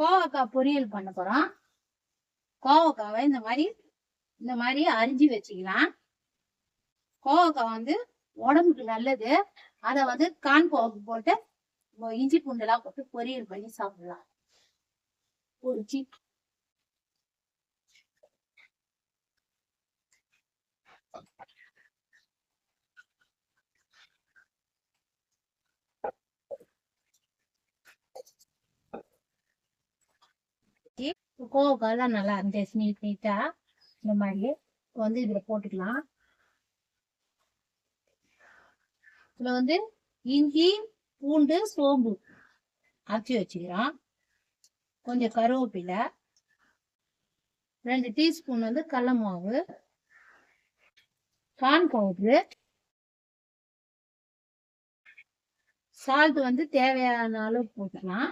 கோவக்காய் பொரியல் பண்ண போறோம். கோவக்காவை இந்த மாதிரி இந்த மாதிரி அரிஞ்சு வச்சுக்கலாம். கோவக்காய் வந்து உடம்புக்கு நல்லது. அதை வந்து கான் கோவக்கு போட்டு இஞ்சி பூண்டெல்லாம் போட்டு பொரியல் பண்ணி சாப்பிடலாம். பொரிச்சு கோவக்காயெல்லாம் நல்லா இருந்துச்சு நீட் நீட்டாக இந்த மாதிரி இப்போ வந்து இதில் போட்டுக்கலாம். இதில் வந்து இஞ்சி பூண்டு சோம்பு அரைச்சி வச்சுக்கிறோம். கொஞ்சம் கருவேப்பிலை ரெண்டு டீஸ்பூன் வந்து கடல மாவு கார்ன் பவுட்ரு சால்ட் வந்து தேவையான அளவு போட்டுக்கலாம்.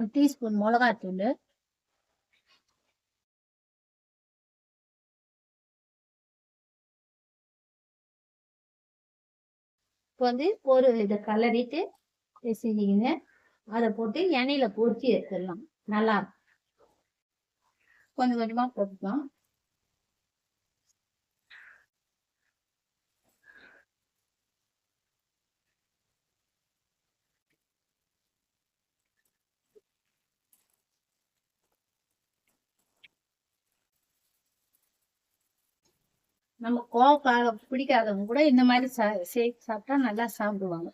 ஒரு டீஸ்பூன் மிளகாத்தூள். இப்போ வந்து ஒரு இதை கலரிட்டு செஞ்சுக்கிங்க அதை போட்டு எண்ணெயில பொரிச்சு எடுத்துடலாம். நல்லா கொஞ்சம் கொஞ்சமா போட்டுக்கலாம் நம்ம கோவக்காய் பிடிக்காதவங்க கூட இந்த மாதிரி சா சேர்த்து சாப்பிட்டா நல்லா சாப்பிடுவாங்க.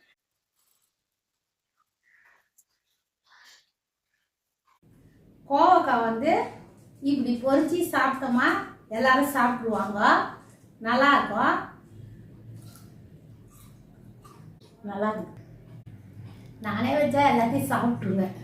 கோவக்காய் வந்து இப்படி பொறிச்சு சாப்பிட்டோமா எல்லாரும் சாப்பிடுவாங்க. நல்லா இருக்கும். நல்லா இருக்கு. நானே வச்சா எல்லாத்தையும் சாப்பிட்டுருவேன்.